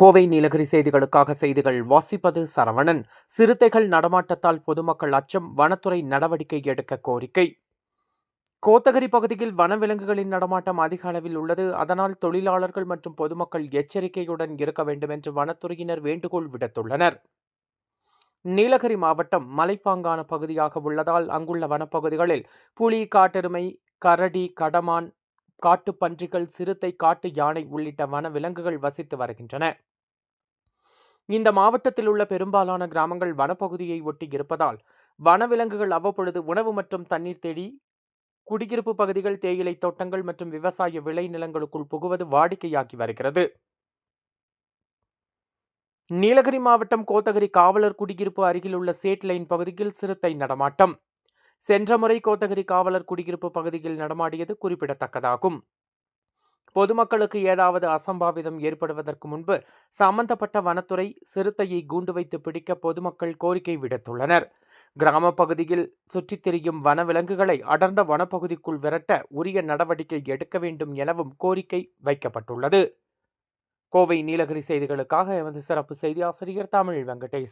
கோவை நீலகிரி செய்திகளுக்காக செய்திகள் வாசிப்பது சரவணன். சிறுத்தைகள் நடமாட்டத்தால் பொதுமக்கள் அச்சம் வனத்துறை நடவடிக்கை எடுக்க கோரிக்கை. கோத்தகிரி பகுதியில் வனவிலங்குகளின் நடமாட்டம் அதிக அளவில் உள்ளது. அதனால் தொழிலாளர்கள் மற்றும் பொதுமக்கள் எச்சரிக்கையுடன் இருக்க வேண்டும் என்று வனத்துறையினர் வேண்டுகோள் விடுத்துள்ளனர். நீலகிரி மாவட்டம் மலைப்பாங்கான பகுதியாக உள்ளதால் அங்குள்ள வனப்பகுதிகளில் புலி காட்டெருமை கரடி கடமான் காட்டுப்பன்றிகள் சிறுத்தை காட்டு யானை உள்ளிட்ட வன விலங்குகள் வசித்து வருகின்றன. இந்த மாவட்டத்தில் உள்ள பெரும்பாலான கிராமங்கள் வனப்பகுதியை ஒட்டி இருப்பதால் வனவிலங்குகள் அவ்வப்பொழுது உணவு மற்றும் தண்ணீர் தேடி குடியிருப்பு பகுதிகள் தேயிலை தோட்டங்கள் மற்றும் விவசாய விளைநிலங்களுக்குள் புகுவது வாடிக்கையாகி வருகிறது. நீலகிரி மாவட்டம் கோத்தகிரி காவலர் குடியிருப்பு அருகில் உள்ள சேட் லைன் பகுதியில் சிறுத்தை நடமாட்டம். சென்ற முறை கோத்தகிரி காவலர் குடியிருப்பு பகுதியில் நடமாடியது குறிப்பிடத்தக்கதாகும். பொதுமக்களுக்கு ஏதாவது அசம்பாவிதம் ஏற்படுவதற்கு முன்பு சம்பந்தப்பட்ட வனத்துறை சிறுத்தையை கூண்டு வைத்து பிடிக்க பொதுமக்கள் கோரிக்கை விடுத்துள்ளனர். கிராம பகுதியில் சுற்றித் திரியும் வனவிலங்குகளை அடர்ந்த வனப்பகுதிக்குள் விரட்ட உரிய நடவடிக்கை எடுக்க வேண்டும் எனவும் கோரிக்கை வைக்கப்பட்டுள்ளது. கோவை நீலகிரி செய்திகளுக்காக எமது சிறப்பு செய்தி ஆசிரியர் தமிழ் வெங்கடேஷ்.